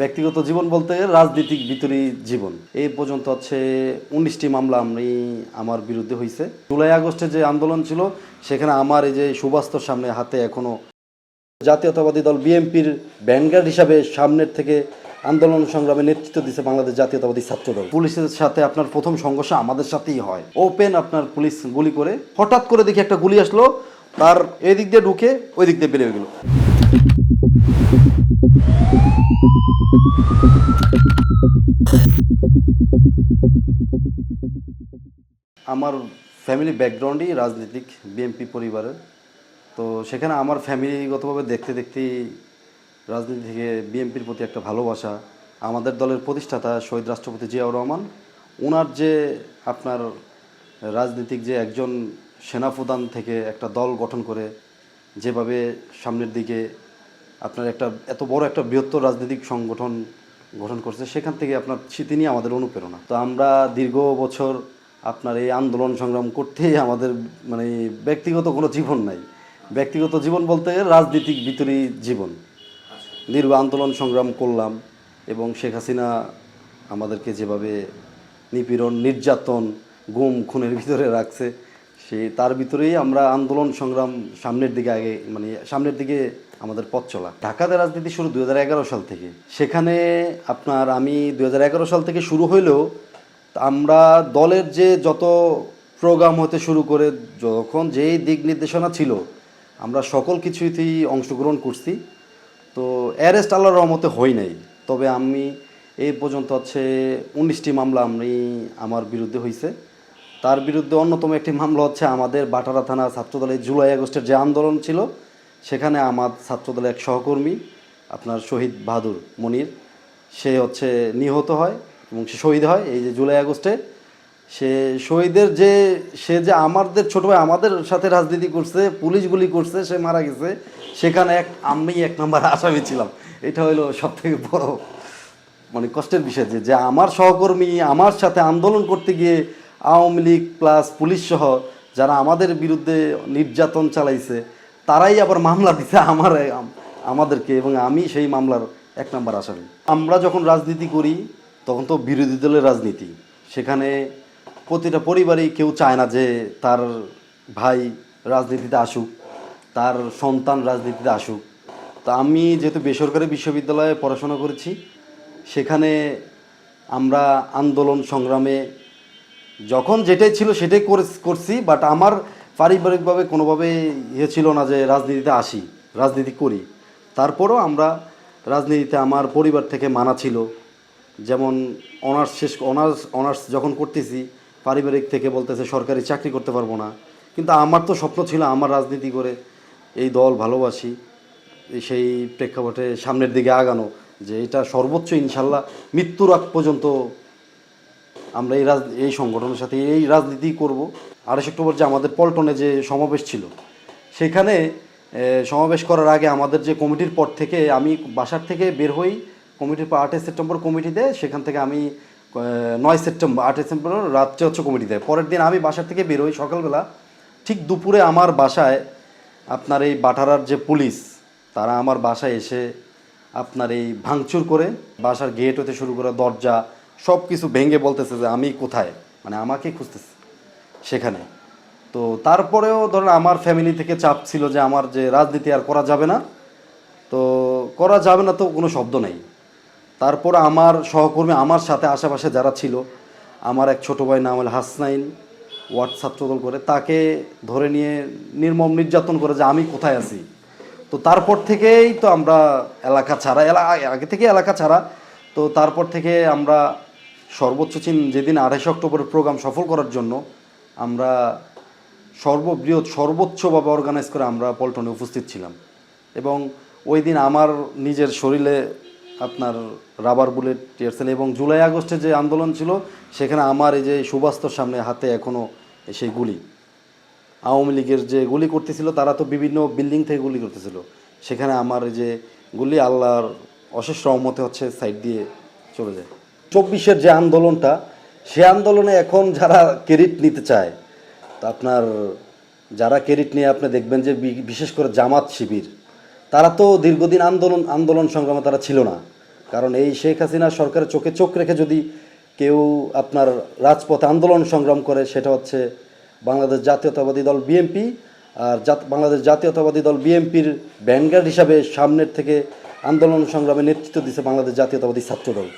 ব্যক্তিগত জীবন বলতে রাজনীতিক ভিতরি জীবন। এই পর্যন্ত হচ্ছে উনিশটি মামলা আমি আমার বিরুদ্ধে হয়েছে জুলাই আগস্টে যে আন্দোলন ছিল, সেখানে আমার এই যে সুবাস্তর সামনে হাতে এখনও জাতীয়তাবাদী দল বিএনপির ব্যানগার্ড হিসাবে সামনের থেকে আন্দোলন সংগ্রামে নেতৃত্ব দিচ্ছে বাংলাদেশ জাতীয়তাবাদী ছাত্র দল পুলিশের সাথে আপনার প্রথম সংঘর্ষ আমাদের সাথেই হয়। ওপেন আপনার পুলিশ গুলি করে, হঠাৎ করে দেখি একটা গুলি আসলো, তার এই দিক দিয়ে ঢুকে ওই দিক দিয়ে বেরিয়ে গেল। আমার ফ্যামিলি ব্যাকগ্রাউন্ডই রাজনীতিক বিএনপি পরিবারের। তো সেখানে আমার ফ্যামিলিগতভাবে দেখতে দেখতেই রাজনীতি থেকে বিএনপির প্রতি একটা ভালোবাসা। আমাদের দলের প্রতিষ্ঠাতা শহীদ রাষ্ট্রপতি জিয়াউর রহমান ওনার যে আপনার রাজনীতিক যে একজন সেনাপ্রধান থেকে একটা দল গঠন করে, যেভাবে সামনের দিকে আপনার একটা এত বড় একটা বৃহত্তর রাজনৈতিক সংগঠন গঠন করছে, সেখান থেকে আপনার সে- তিনি আমাদের অনুপ্রেরণা। তো আমরা দীর্ঘ বছর আপনার এই আন্দোলন সংগ্রাম করতেই আমাদের মানে ব্যক্তিগত কোনো জীবন নাই। ব্যক্তিগত জীবন বলতে রাজনীতিক ভিতরি জীবন। দীর্ঘ আন্দোলন সংগ্রাম করলাম এবং শেখ হাসিনা আমাদেরকে যেভাবে নিপীড়ন, নির্যাতন, গুম, খুনের ভিতরে রাখছে সেই তার ভিতরেই আমরা আন্দোলন সংগ্রাম সামনের দিকে আগে মানে সামনের দিকে আমাদের পথ চলা। ঢাকাতে রাজনীতি শুরু দু হাজার এগারো সাল থেকে। সেখানে আপনার আমি দু হাজার এগারো সাল থেকে শুরু হইলেও আমরা দলের যে যত প্রোগ্রাম হতে শুরু করে, যখন যেই দিক নির্দেশনা ছিল, আমরা সকল কিছুতেই অংশগ্রহণ করছি। তো অ্যারেস্ট আল্লাহর রহমতে হই নাই। তবে আমি এই পর্যন্ত হচ্ছে উনিশটি মামলা আমি আমার বিরুদ্ধে হয়েছে তার বিরুদ্ধে অন্যতম একটি মামলা হচ্ছে আমাদের বাটারা থানা ছাত্রদলের জুলাই আগস্টের যে আন্দোলন ছিল, সেখানে আমার ছাত্রদলের এক সহকর্মী, আপনার শহীদ বাহাদুর মনির, সে হচ্ছে নিহত হয় এবং সে শহীদ হয় এই যে জুলাই আগস্টে। সে শহীদের যে, সে যে আমাদের ছোটো ভাই আমাদের সাথে রাজনীতি করছে, পুলিশ গুলি করছে, সে মারা গেছে, সেখানে এক, আমি এক নম্বর আসামি ছিলাম। এটা হলো সব থেকে বড় মানে কষ্টের বিষয় যে যে আমার সহকর্মী আমার সাথে আন্দোলন করতে গিয়ে আওয়ামী লীগ প্লাস পুলিশ সহ যারা আমাদের বিরুদ্ধে নির্যাতন চালাইছে, তারাই আবার মামলা দিতে আমার, আমাদেরকে এবং আমি সেই মামলার এক নম্বর আসামি। আমরা যখন রাজনীতি করি, তখন তো বিরোধী দলের রাজনীতি। সেখানে প্রতিটা পরিবারই কেউ চায় না যে তার ভাই রাজনীতিতে আসুক, তার সন্তান রাজনীতিতে আসুক। তা আমি যেহেতু বেসরকারি বিশ্ববিদ্যালয়ে পড়াশোনা করেছি, সেখানে আমরা আন্দোলন সংগ্রামে যখন যেটাই ছিল সেটাই করে- করছি বাট আমার পারিবারিকভাবে কোনোভাবে ইয়ে ছিল না যে রাজনীতিতে আসি, রাজনীতি করি। তারপরও আমরা রাজনীতিতে আমার পরিবার থেকে মানা ছিল। যেমন অনার্স শেষ, অনার্স অনার্স যখন করতেছি, পারিবারিক থেকে বলতেছে সরকারি চাকরি করতে পারব না। কিন্তু আমার তো স্বপ্ন ছিল আমার রাজনীতি করে এই দল ভালোবাসি সেই প্রেক্ষাপটে সামনের দিকে আগানো, যে এটা সর্বোচ্চ ইনশাল্লাহ মৃত্যুর আগ পর্যন্ত আমরা এই রাজ এই সংগঠনের সাথে এই রাজনীতি করব। আড়াইশ অক্টোবর যে আমাদের পল্টনে যে সমাবেশ ছিল, সেখানে সমাবেশ করার আগে আমাদের যে কমিটির পর থেকে আমি বাসার থেকে বের হই, কমিটির পর আটই সেপ্টেম্বর কমিটিতে, সেখান থেকে আমি নয় সেপ্টেম্বর, আটই সেপ্টেম্বর রাত্রে হচ্ছে কমিটিতে। পরের দিন আমি বাসার থেকে বের হই সকালবেলা। ঠিক দুপুরে আমার বাসায় আপনার এই বাটারার যে পুলিশ, তারা আমার বাসায় এসে আপনার এই ভাঙচুর করে, বাসার গেট হতে শুরু করে দরজা সব কিছু ভেঙে বলতেছে যে আমি কোথায়? মানে আমাকে খুঁজতেছে সেখানে। তো তারপরেও ধরেন আমার ফ্যামিলি থেকে চাপ ছিল যে আমার যে রাজনীতি আর করা যাবে না। তো করা যাবে না তো কোনো শব্দ নেই। তারপর আমার সহকর্মী আমার সাথে আশেপাশে যারা ছিল, আমার এক ছোটো ভাই নাম হল হাসনাইন ওয়ার্ড ছাত্রদল করে, তাকে ধরে নিয়ে নির্মম নির্যাতন করে যে আমি কোথায় আছি। তো তারপর থেকেই তো আমরা এলাকা ছাড়া আগে থেকে এলাকা ছাড়া, তো তারপর থেকে আমরা সর্বোচ্চ চীন যেদিন আঠাশে অক্টোবরের প্রোগ্রাম সফল করার জন্য আমরা সর্ববৃহৎ, সর্বোচ্চভাবে অর্গানাইজ করে আমরা পল্টনে উপস্থিত ছিলাম। এবং ওই দিন আমার নিজের শরীরে আপনার রাবার বুলেট টিয়ারসেল এবং জুলাই আগস্টে যে আন্দোলন ছিল, সেখানে আমার এই যে সুবাস্তর সামনে হাতে এখনও সেই গুলি। আওয়ামী লীগের যে গুলি করতেছিল, তারা তো বিভিন্ন বিল্ডিং থেকে গুলি করতেছিল। সেখানে আমার যে গুলি আল্লাহর অশেষ রহমতে হচ্ছে সাইড দিয়ে চলে যায়। চব্বিশের যে আন্দোলনটা, সে আন্দোলনে এখন যারা ক্রেডিট নিতে চায়, তা আপনার যারা ক্রেডিট নিয়ে আপনি দেখবেন যে বিশেষ করে জামাত শিবির, তারা তো দীর্ঘদিন আন্দোলন আন্দোলন সংগ্রামে তারা ছিল না। কারণ এই শেখ হাসিনা সরকারের চোখে চোখ রেখে যদি কেউ আপনার রাজপথে আন্দোলন সংগ্রাম করে, সেটা হচ্ছে বাংলাদেশ জাতীয়তাবাদী দল বিএনপি, আর বাংলাদেশ জাতীয়তাবাদী দল বিএনপির ব্যানগার্ড হিসাবে সামনের থেকে আন্দোলন সংগ্রামে নেতৃত্ব দিচ্ছে বাংলাদেশ জাতীয়তাবাদী ছাত্র দল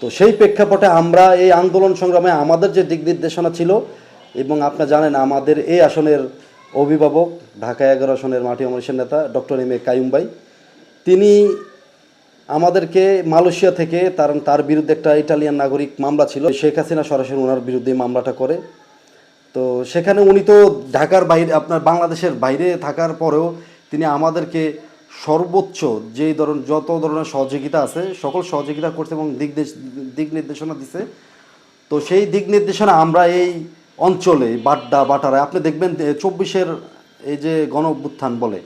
তো সেই প্রেক্ষাপটে আমরা এই আন্দোলন সংগ্রামে আমাদের যে দিক নির্দেশনা ছিল, এবং আপনারা জানেন আমাদের এই আসনের অভিভাবক, ঢাকা এগারো আসনের মাটি অমরেশের নেতা ডক্টর এম এ কায়ুম ভাই। তিনি আমাদেরকে মালয়েশিয়া থেকে তার তার বিরুদ্ধে একটা ইটালিয়ান নাগরিক মামলা ছিল, শেখ হাসিনা সরাসরি ওনার বিরুদ্ধে মামলাটা করে। তো সেখানে উনি তো ঢাকার বাইরে, আপনার বাংলাদেশের বাইরে থাকার পরেও তিনি আমাদেরকে সর্বোচ্চ যেই ধরন যত ধরনের সহযোগিতা আছে, সকল সহযোগিতা করছে এবং দিক দিক নির্দেশনা দিছে। তো সেই দিক নির্দেশনা আমরা এই অঞ্চলে, বাড্ডা, বাটারায়, আপনি দেখবেন চব্বিশের এই যে গণ অভ্যুত্থান বলে,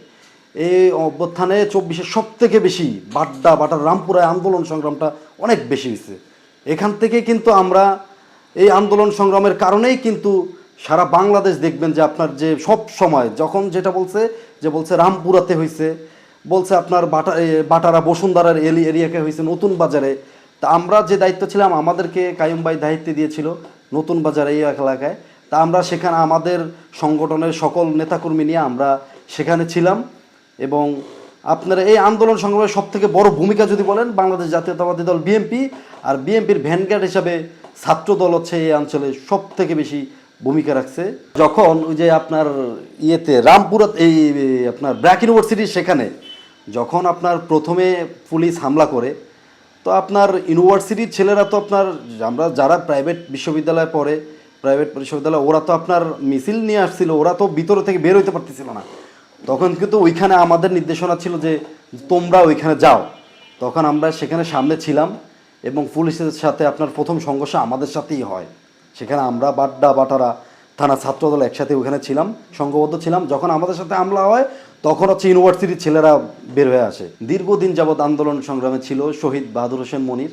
এই অভ্যুত্থানে চব্বিশের সব থেকে বেশি বাড্ডা, বাটার, রামপুরায় আন্দোলন সংগ্রামটা অনেক বেশি হয়েছে। এখান থেকে কিন্তু আমরা এই আন্দোলন সংগ্রামের কারণেই কিন্তু সারা বাংলাদেশ দেখবেন যে আপনার যে সব সময় যখন যেটা বলছে, যে বলছে রামপুরাতে হয়েছে বলছে আপনার বাটা বাটারা বসুন্ধরার এলি এরিয়াকে হয়েছে নতুন বাজারে। তা আমরা যে দায়িত্ব ছিলাম, আমাদেরকে কায়ুম ভাই দায়িত্ব দিয়েছিল নতুন বাজার এই এলাকায়। তা আমরা সেখানে, আমাদের সংগঠনের সকল নেতাকর্মী নিয়ে আমরা সেখানে ছিলাম এবং আপনারা এই আন্দোলন সংগ্রামের সব থেকে বড় ভূমিকা যদি বলেন, বাংলাদেশ জাতীয়তাবাদী দল বিএনপি আর বিএনপির ভ্যানগার্ড হিসাবে ছাত্র দল হচ্ছে এই অঞ্চলে সব থেকে বেশি ভূমিকা রাখছে। যখন ওই যে আপনার ইয়েতে, রামপুরাত এই আপনার ব্র্যাক ইউনিভার্সিটি সেখানে যখন আপনার প্রথমে পুলিশ হামলা করে, তো আপনার ইউনিভার্সিটির ছেলেরা তো আপনার, আমরা যারা প্রাইভেট বিশ্ববিদ্যালয়ে পড়ে প্রাইভেট বিশ্ববিদ্যালয়, ওরা তো আপনার মিছিল নিয়ে আসছিল, ওরা তো ভিতর থেকে বের হইতে পারতেছিল না। তখন কিন্তু ওইখানে আমাদের নির্দেশনা ছিল যে, তোমরা ওইখানে যাও। তখন আমরা সেখানে সামনে ছিলাম এবং পুলিশের সাথে আপনার প্রথম সংঘর্ষ আমাদের সাথেই হয়। সেখানে আমরা বাড্ডা বাটারা থানা ছাত্রদল একসাথে ওখানে ছিলাম, সংঘবদ্ধ ছিলাম। যখন আমাদের সাথে হামলা হয় তখন হচ্ছে ইউনিভার্সিটির ছেলেরা বের হয়ে আসে। দীর্ঘদিন যাবৎ আন্দোলন সংগ্রামে ছিল শহীদ বাহাদুর হোসেন মনির।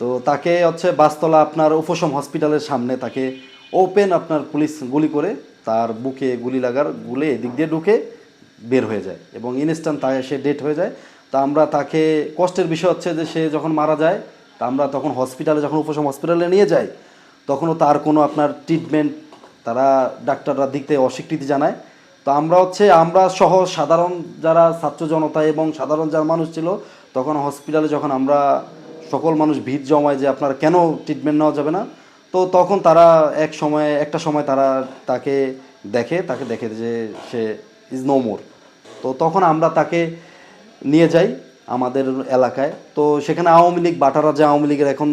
তো তাকে হচ্ছে বাসতলা আপনার উপশম হসপিটালের সামনে তাকে ওপেন আপনার পুলিশ গুলি করে তার বুকে গুলি লাগার, গুলে এদিক দিয়ে ঢুকে বের হয়ে যায় এবং ইনস্ট্যান্ট তাকে সে ডেট হয়ে যায়। তা আমরা তাকে কষ্টের বিষয় হচ্ছে যে সে যখন মারা যায়, তা আমরা তখন হসপিটালে যখন উপশম হসপিটালে নিয়ে যাই, তখনও তার কোনো আপনার ট্রিটমেন্ট তারা ডাক্তাররা দিক থেকে অস্বীকৃতি জানায়। তো আমরা হচ্ছে, আমরা সহ সাধারণ যারা ছাত্র জনতা এবং সাধারণ যারা মানুষ ছিল, তখন হসপিটালে যখন আমরা সকল মানুষ ভিড় জমায় যে আপনার কেন ট্রিটমেন্ট নেওয়া যাবে না, তো তখন তারা এক সময়, একটা সময় তারা তাকে দেখে তাকে দেখে যে সে ইজ নো মোর তো তখন আমরা তাকে নিয়ে যাই আমাদের এলাকায়। তো সেখানে আওয়ামী লীগ, বাটারা যে আওয়ামী লীগের এখন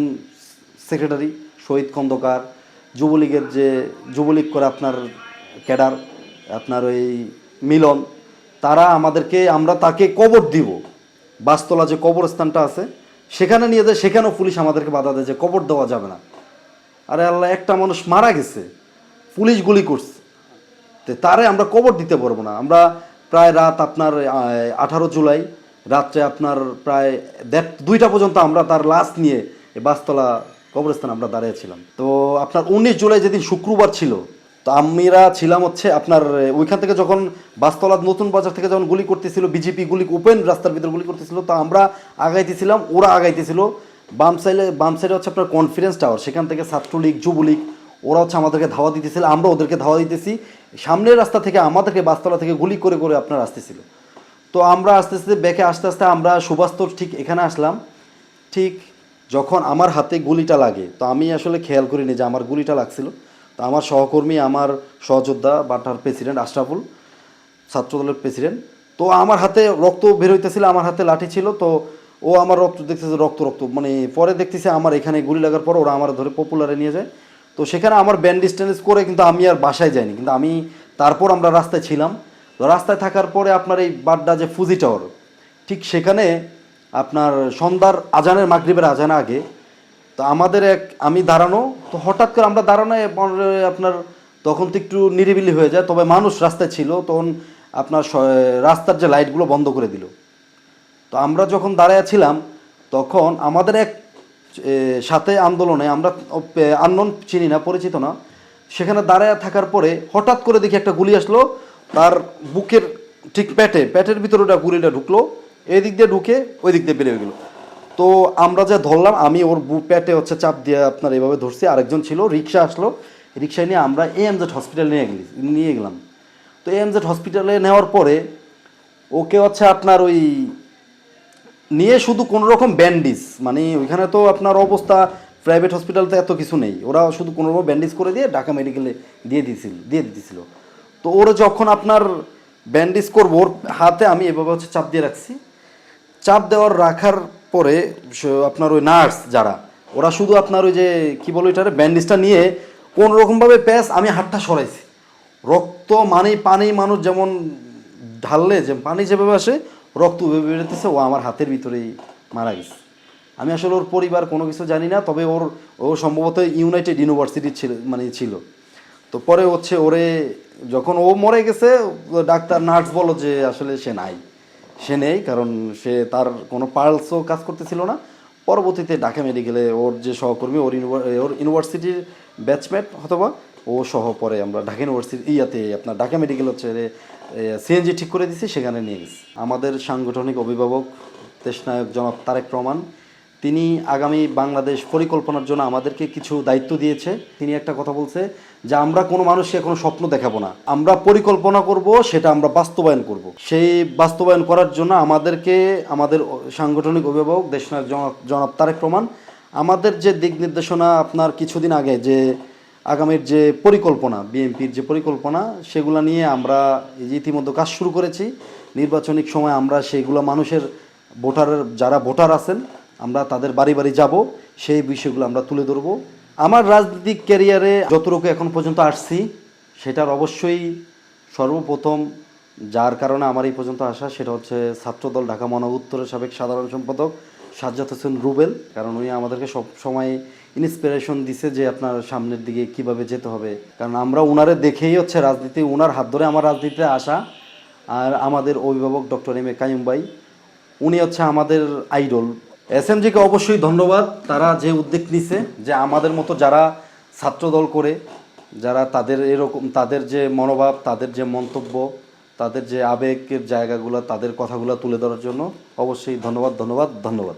সেক্রেটারি শহীদ খন্দকার, যুবলীগের যে, যুবলীগ করে আপনার ক্যাডার আপনার ওই মিলন, তারা আমাদেরকে, আমরা তাকে কবর দিব। বাসতলা যে কবরস্থানটা আছে, সেখানে নিয়ে যায়, সেখানেও পুলিশ আমাদেরকে বাধা দেয় যে কবর দেওয়া যাবে না। আরে আল্লাহ, একটা মানুষ মারা গেছে, পুলিশ গুলি করছে। তো তারে আমরা কবর দিতে পারব না। আমরা প্রায় রাত আপনার আঠারো জুলাই, রাত্রে আপনার প্রায় দেড়, দুইটা পর্যন্ত আমরা তার লাশ নিয়ে বাসতলা কবরস্থান আমরা দাঁড়িয়েছিলাম তো আপনার উনিশ জুলাই যেদিন শুক্রবার ছিল তো আমরা ছিলাম হচ্ছে আপনার ওইখান থেকে যখন বাসতলা নতুন বাজার থেকে যখন গুলি করতেছিল বিজেপি গুলি, ওপেন রাস্তার ভিতরে গুলি করতেছিল, তো আমরা আগাইতেছিলাম, ওরা আগাইতেছিল। বাম সাইডে বাম সাইডে হচ্ছে আপনার কনফারেন্স টাওয়ার সেখান থেকে ছাত্রলীগ, যুবলীগ, ওরা হচ্ছে আমাদেরকে ধাওয়া দিতেছিল, আমরা ওদেরকে ধাওয়া দিতেছি। সামনের রাস্তা থেকে আমাদেরকে বাসতলা থেকে গুলি করে করে আপনার আসতেছিল। তো আমরা আস্তে আস্তে ব্যাকে আস্তে আস্তে আমরা সুবাস্তর ঠিক এখানে আসলাম। ঠিক যখন আমার হাতে গুলিটা লাগে, তো আমি আসলে খেয়াল করিনি যে আমার গুলিটা লাগছিল। তো আমার সহকর্মী, আমার সহযোদ্ধা বাটার প্রেসিডেন্ট আশরাফুল ছাত্রদলের প্রেসিডেন্ট তো আমার হাতে রক্ত বের হইতেছিল, আমার হাতে লাঠি ছিল। তো ও আমার রক্ত দেখতেছে, রক্ত রক্ত। মানে পরে দেখতেছে আমার এখানে গুলি লাগার পর ওরা আমার ধরে পপুলারে নিয়ে যায়। তো সেখানে আমার ব্যান্ডেজ ট্যান্ডেজ করে কিন্তু আমি আর বাসায় যাইনি। কিন্তু আমি তারপর আমরা রাস্তায় ছিলাম। তো রাস্তায় থাকার পরে আপনার এই বাড্ডা যে ফুজি টাওয়ার ঠিক সেখানে আপনার সন্ধ্যার আজানের, মাগরিবের আজান আগে তো আমাদের এক, আমি দাঁড়ানো, তো হঠাৎ করে আমরা দাঁড়ানো আপনার তখন তো একটু নিরিবিলি হয়ে যায়, তবে মানুষ রাস্তায় ছিল, তখন আপনার রাস্তার যে লাইটগুলো বন্ধ করে দিল। তো আমরা যখন দাঁড়ায় ছিলাম, তখন আমাদের এক সাথে আন্দোলনে, আমরা আন্দোলন চিনি না, পরিচিত না, সেখানে দাঁড়ায় থাকার পরে হঠাৎ করে দেখি একটা গুলি আসলো, তার বুকের ঠিক প্যাটে, প্যাটের ভিতরে ওটা গুলিটা ঢুকলো এই দিক দিয়ে ঢুকে ওই দিক দিয়ে বেরিয়ে গেলো। তো আমরা যে ধরলাম, আমি ওর পেটে হচ্ছে চাপ দিয়ে আপনার এভাবে ধরছি, আরেকজন ছিল, রিক্সা আসলো, রিক্সায় নিয়ে আমরা এএমজেড হসপিটাল নিয়ে গেলি নিয়ে গেলাম। তো এএমজেড হসপিটালে নেওয়ার পরে ওকে হচ্ছে আপনার ওই নিয়ে শুধু কোনো রকম ব্যান্ডিজ মানে ওইখানে তো আপনার অবস্থা প্রাইভেট হসপিটালতে এত কিছু নেই। ওরা শুধু কোনো রকম ব্যান্ডেজ করে দিয়ে ঢাকা মেডিকেলে দিয়ে দিয়েছিল দিয়ে দিয়েছিল তো ওরা যখন আপনার ব্যান্ডেজ করব, ওর হাতে আমি এভাবে হচ্ছে চাপ দিয়ে রাখছি। চাপ দেওয়ার রাখার পরে আপনার ওই নার্স যারা, ওরা শুধু আপনার ওই যে, কি বলো এটারে ব্যান্ডেজটা নিয়ে কোনো রকমভাবে প্যাস আমি হাতটা সরাইছি। রক্ত মানে পানি, মানুষ যেমন ঢাললে যে, পানি যেভাবে আসে, রক্ত ওইভাবে বেরোতেছে, ও আমার হাতের ভিতরেই মারা গেছে। আমি আসলে ওর পরিবার কোনো কিছু জানি না, তবে ওর, ও সম্ভবত ইউনাইটেড ইউনিভার্সিটি ছিল মানে ছিল। তো পরে হচ্ছে ওরে, যখন ও মরে গেছে, ডাক্তার, নার্স বলো যে, আসলে সে নাই। সে নেই, কারণ সে তার কোনো পার্লসও কাজ করতেছিল না। পরবর্তীতে ঢাকা মেডিকেলে ওর যে সহকর্মী, ওর ওর ইউনিভার্সিটির ব্যাচমেট অথবা ও সহ পরে আমরা ঢাকা ইউনিভার্সিটি ইয়াতে, আপনার ঢাকা মেডিকেল হচ্ছে সিএনজি ঠিক করে দিছি সেখানে নিয়ে গেছি। আমাদের সাংগঠনিক অভিভাবক দেশনায়ক জনাব তারেক রহমান, তিনি আগামী বাংলাদেশ পরিকল্পনার জন্য আমাদেরকে কিছু দায়িত্ব দিয়েছে। তিনি একটা কথা বলছে যে আমরা কোনো মানুষকে কোনো স্বপ্ন দেখাবো না। আমরা পরিকল্পনা করব, সেটা আমরা বাস্তবায়ন করব। সেই বাস্তবায়ন করার জন্য আমাদেরকে, আমাদের সাংগঠনিক অভিভাবক, দেশনায়ক জনাব তারেক রহমান, আমাদের যে দিক নির্দেশনা আপনার কিছুদিন আগে যে আগামীর যে পরিকল্পনা, বিএনপির যে পরিকল্পনা, সেগুলো নিয়ে আমরা ইতিমধ্যে কাজ শুরু করেছি। নির্বাচনিক সময় আমরা সেইগুলো মানুষের ভোটারের, যারা ভোটার আছেন, আমরা তাদের বাড়ি বাড়ি যাব, সেই বিষয়গুলো আমরা তুলে ধরবো। আমার রাজনৈতিক ক্যারিয়ারে যতটুকু এখন পর্যন্ত আসছি, সেটার অবশ্যই সর্বপ্রথম যার কারণে আমার এই পর্যন্ত আসা, সেটা হচ্ছে ছাত্রদল ঢাকা মহানগর উত্তরের সাবেক সাধারণ সম্পাদক সাজ্জাদ হোসেন রুবেল। কারণ উনি আমাদেরকে সব সময় ইন্সপিরেশন দিছে যে আপনার সামনের দিকে কীভাবে যেতে হবে। কারণ আমরা উনারে দেখেই হচ্ছে রাজনীতি, উনার হাত ধরে আমার রাজনীতিতে আসা। আর আমাদের অভিভাবক ডক্টর এম এ কাইম ভাই, উনি হচ্ছে আমাদের আইডল এস কে অবশ্যই ধন্যবাদ। তারা যে উদ্যোগ নিছে, যে আমাদের মতো যারা ছাত্রদল করে, যারা তাদের এরকম, তাদের যে মনোভাব, তাদের যে মন্তব্য, তাদের যে আবেগের জায়গাগুলো, তাদের কথাগুলো তুলে ধরার জন্য অবশ্যই ধন্যবাদ ধন্যবাদ ধন্যবাদ।